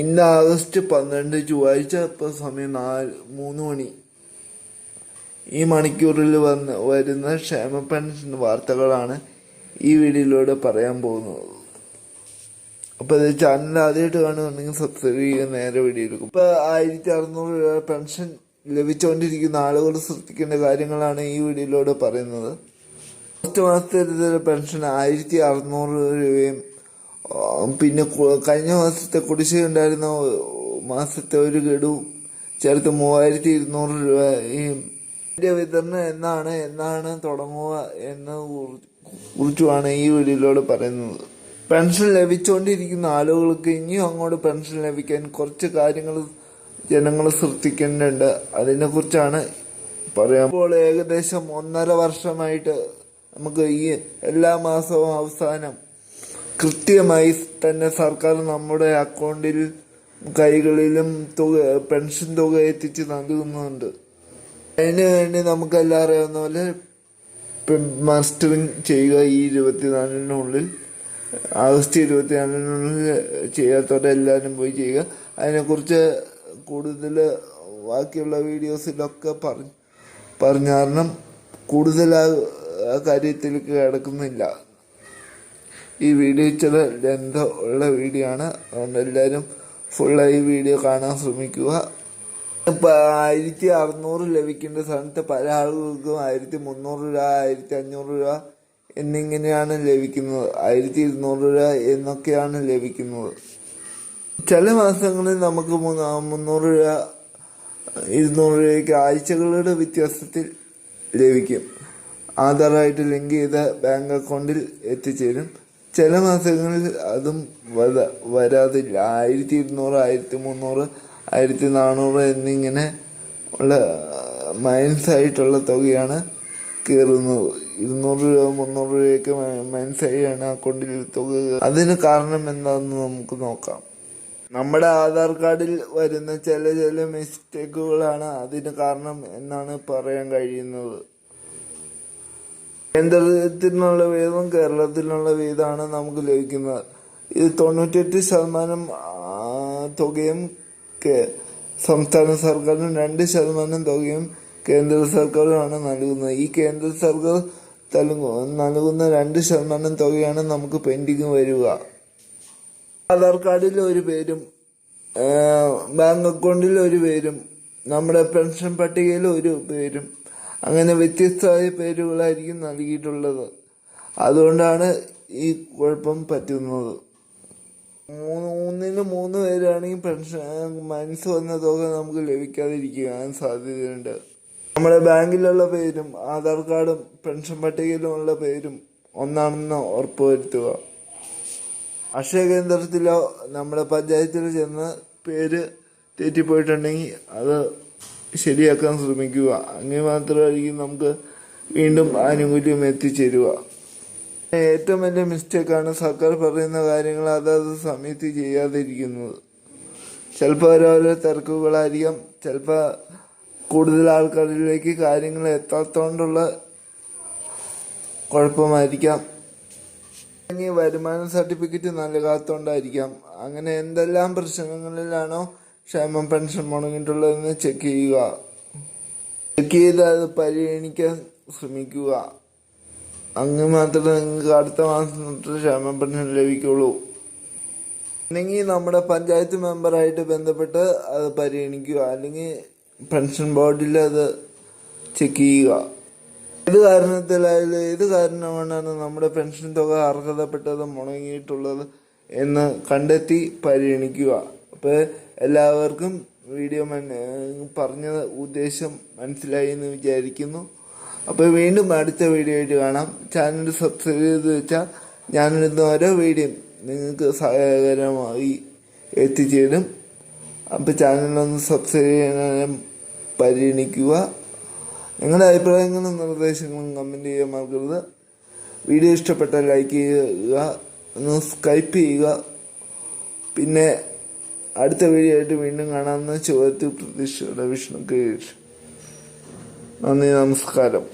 ഇന്ന് ആഗസ്റ്റ് പന്ത്രണ്ട് ചൊവ്വാഴ്ച ഇപ്പം സമയം നാല് മൂന്ന് മണി. ഈ മണിക്കൂറിൽ വന്ന് വരുന്ന ക്ഷേമ പെൻഷൻ വാർത്തകളാണ് ഈ വീഡിയോയിലൂടെ പറയാൻ പോകുന്നത്. അപ്പോൾ ഇത് ചാനൽ ആദ്യമായിട്ട് കാണുന്നുണ്ടെങ്കിൽ സബ്സ്ക്രൈബ് ചെയ്യുക നേരെ വീഡിയോ എടുക്കും ഇപ്പോൾ ആയിരത്തി അറുന്നൂറ് രൂപ പെൻഷൻ ലഭിച്ചുകൊണ്ടിരിക്കുന്ന ആളുകൾ ശ്രദ്ധിക്കേണ്ട കാര്യങ്ങളാണ് ഈ വീഡിയോയിലൂടെ പറയുന്നത്. ഫസ്റ്റ് മാസത്തെ പെൻഷൻ ആയിരത്തി അറുന്നൂറ് രൂപയും പിന്നെ കഴിഞ്ഞ മാസത്തെ കുടിശ്ശിക ഉണ്ടായിരുന്ന മാസത്തെ ഒരു ഗഡു ചേർത്ത് മൂവായിരത്തി ഇരുന്നൂറ് രൂപ ഈ വിതരണം എന്നാണ് എന്നാണ് തുടങ്ങുക എന്ന് കുറിച്ചുമാണ് ഈ വീഡിയോയിലൂടെ പറയുന്നത്. പെൻഷൻ ലഭിച്ചുകൊണ്ടിരിക്കുന്ന ആളുകൾക്ക് ഇനിയും അങ്ങോട്ട് പെൻഷൻ ലഭിക്കാൻ കുറച്ച് കാര്യങ്ങൾ ജനങ്ങൾ ശ്രദ്ധിക്കേണ്ടതുണ്ട്. അതിനെ കുറിച്ചാണ് പറയാം ഇപ്പോൾ ഏകദേശം ഒന്നര വർഷമായിട്ട് നമുക്ക് ഈ എല്ലാ മാസവും അവസാനം കൃത്യമായി തന്നെ സർക്കാർ നമ്മുടെ അക്കൗണ്ടിൽ കൈകളിലും തുക പെൻഷൻ തുക എത്തിച്ച് നൽകുന്നുണ്ട്. അതിന് വേണ്ടി നമുക്കെല്ലാം അറിയാവുന്ന പോലെ മാസ്റ്ററിങ് ചെയ്യുക ഈ ഇരുപത്തിനാലിനുള്ളിൽ ആഗസ്റ്റ് ഇരുപത്തിനാലിനുള്ളിൽ ചെയ്യാത്തവരെ എല്ലാവരും പോയി ചെയ്യുക. അതിനെക്കുറിച്ച് കൂടുതൽ ബാക്കിയുള്ള വീഡിയോസിലൊക്കെ പറഞ്ഞ് പറഞ്ഞ കാരണം കൂടുതൽ ആ കാര്യത്തിലേക്ക് കിടക്കുന്നില്ല. ഈ വീഡിയോ ചില ലെന്ത് ഉള്ള വീഡിയോ ആണ് അതുകൊണ്ട് എല്ലാവരും ഫുള്ളായി വീഡിയോ കാണാൻ ശ്രമിക്കുക. ആയിരത്തി അറുന്നൂറ് ലഭിക്കേണ്ട സ്ഥാനത്ത് പല ആളുകൾക്കും ആയിരത്തി മുന്നൂറ് രൂപ ആയിരത്തി അഞ്ഞൂറ് രൂപ എന്നിങ്ങനെയാണ് ലഭിക്കുന്നത്. ആയിരത്തി ഇരുന്നൂറ് രൂപ എന്നൊക്കെയാണ് ലഭിക്കുന്നത്. ചില മാസങ്ങളിൽ നമുക്ക് മൂന്ന് മുന്നൂറ് രൂപ ഇരുന്നൂറ് രൂപയ്ക്ക് ആഴ്ചകളുടെ വ്യത്യാസത്തിൽ ലഭിക്കും. ആധാറായിട്ട് ലിങ്ക് ചെയ്ത ബാങ്ക് അക്കൗണ്ടിൽ എത്തിച്ചേരും. ചില മാസങ്ങളിൽ അതും വര വരാതില്ല. ആയിരത്തി ഇരുന്നൂറ് ആയിരത്തി മുന്നൂറ് ആയിരത്തി നാനൂറ് എന്നിങ്ങനെ ഉള്ള മൈനസ് ആയിട്ടുള്ള തുകയാണ് കയറുന്നത്. ഇരുന്നൂറ് രൂപ മുന്നൂറ് രൂപയൊക്കെ മൈനസ് ആയാണ് അക്കൗണ്ടിൽ തുക. അതിന് കാരണം എന്താണെന്ന് നമുക്ക് നോക്കാം. നമ്മുടെ ആധാർ കാർഡിൽ വരുന്ന ചില ചില മിസ്റ്റേക്കുകളാണ് അതിന് കാരണം എന്നാണ് പറയാൻ കഴിയുന്നത്. കേന്ദ്രത്തിനുള്ള വീതം കേരളത്തിനുള്ള വീതമാണ് നമുക്ക് ലഭിക്കുന്നത്. ഇത് തൊണ്ണൂറ്റെട്ട് ശതമാനം തുകയും സംസ്ഥാന സർക്കാരും രണ്ട് ശതമാനം തുകയും കേന്ദ്ര സർക്കാരുമാണ് നൽകുന്നത്. ഈ കേന്ദ്ര സർക്കാർ നൽകുന്ന രണ്ട് ശതമാനം തുകയാണ് നമുക്ക് പെൻഡിങ് വരിക. ആധാർ കാർഡിൽ ഒരു പേരും ബാങ്ക് അക്കൗണ്ടിൽ ഒരു പേരും നമ്മുടെ പെൻഷൻ പട്ടികയിൽ ഒരു പേരും അങ്ങനെ വ്യത്യസ്തമായ പേരുകളായിരിക്കും നൽകിയിട്ടുള്ളത്. അതുകൊണ്ടാണ് ഈ കുഴപ്പം പറ്റുന്നത്. മൂന്ന് മൂന്നിന് മൂന്ന് പേരാണെങ്കിൽ പെൻഷൻ മനസ്സ് വന്ന തുക നമുക്ക് ലഭിക്കാതിരിക്കാൻ സാധ്യതയുണ്ട്. നമ്മുടെ ബാങ്കിലുള്ള പേരും ആധാർ കാർഡും പെൻഷൻ പട്ടികയിലുമുള്ള പേരും ഒന്നാണെന്ന് ഉറപ്പുവരുത്തുക. അക്ഷയ കേന്ദ്രത്തിലോ നമ്മുടെ പഞ്ചായത്തിലോ ചെന്ന് പേര് തെറ്റിപ്പോയിട്ടുണ്ടെങ്കിൽ അത് ശരിയാക്കാൻ ശ്രമിക്കുക. അങ്ങനെ മാത്രമായിരിക്കും നമുക്ക് വീണ്ടും ആനുകൂല്യം എത്തിച്ചേരുക. ഏറ്റവും വലിയ മിസ്റ്റേക്കാണ് സർക്കാർ പറയുന്ന കാര്യങ്ങൾ അതാത് സമയത്ത് ചെയ്യാതിരിക്കുന്നത്. ചിലപ്പോൾ ഓരോരോ തിരക്കുകളായിരിക്കാം. ചിലപ്പോൾ കൂടുതൽ ആൾക്കാരിലേക്ക് കാര്യങ്ങൾ എത്താത്തോണ്ടുള്ള കുഴപ്പമായിരിക്കാം. അല്ലെങ്കിൽ വരുമാന സർട്ടിഫിക്കറ്റ് നൽകാത്തോണ്ടായിരിക്കാം. അങ്ങനെ എന്തെല്ലാം പ്രശ്നങ്ങളിലാണോ ക്ഷേമ പെൻഷൻ മുടങ്ങിയിട്ടുള്ളതെന്ന് ചെക്ക് ചെയ്യുക. ചെക്ക് ചെയ്ത് അത് പരിഗണിക്കാൻ ശ്രമിക്കുക. അങ്ങ് മാത്രമേ നിങ്ങൾക്ക് അടുത്ത മാസം തൊട്ട് ക്ഷേമ പെൻഷൻ ലഭിക്കുള്ളൂ. അല്ലെങ്കിൽ നമ്മുടെ പഞ്ചായത്ത് മെമ്പറായിട്ട് ബന്ധപ്പെട്ട് അത് പരിഗണിക്കുക. അല്ലെങ്കിൽ പെൻഷൻ ബോർഡിൽ അത് ചെക്ക് ചെയ്യുക. ഏത് കാരണത്തിലായാലും ഏത് കാരണമാണ് നമ്മുടെ പെൻഷൻ തുക അർഹതപ്പെട്ടത് മുടങ്ങിയിട്ടുള്ളത് എന്ന് കണ്ടെത്തി പരിഗണിക്കുക. അപ്പോൾ എല്ലാവർക്കും വീഡിയോ പറഞ്ഞ ഉദ്ദേശം മനസ്സിലായി എന്ന് വിചാരിക്കുന്നു. അപ്പോൾ വീണ്ടും അടുത്ത വീഡിയോ ആയിട്ട് കാണാം. ചാനൽ സബ്സ്ക്രൈബ് ചെയ്ത് വെച്ചാൽ ഞാനിടുന്ന ഓരോ വീഡിയോ നിങ്ങൾക്ക് സഹായകരമായി എത്തിച്ചേരും. അപ്പോൾ ചാനലൊന്ന് സബ്സ്ക്രൈബ് ചെയ്യാൻ പരിഗണിക്കുക. നിങ്ങളുടെ അഭിപ്രായങ്ങളും നിർദ്ദേശങ്ങളും കമന്റ് ചെയ്യാൻ മറക്കരുത്. വീഡിയോ ഇഷ്ടപ്പെട്ടാൽ ലൈക്ക് ചെയ്യുക ഒന്ന് സ്കൈപ്പ് ചെയ്യുക. പിന്നെ അടുത്ത വീഡിയോയിട്ട് വീണ്ടും കാണാമെന്ന ചോദ്യത്തിൽ പ്രതീക്ഷയുടെ വിഷ്ണു കീഴ് നന്ദി നമസ്കാരം.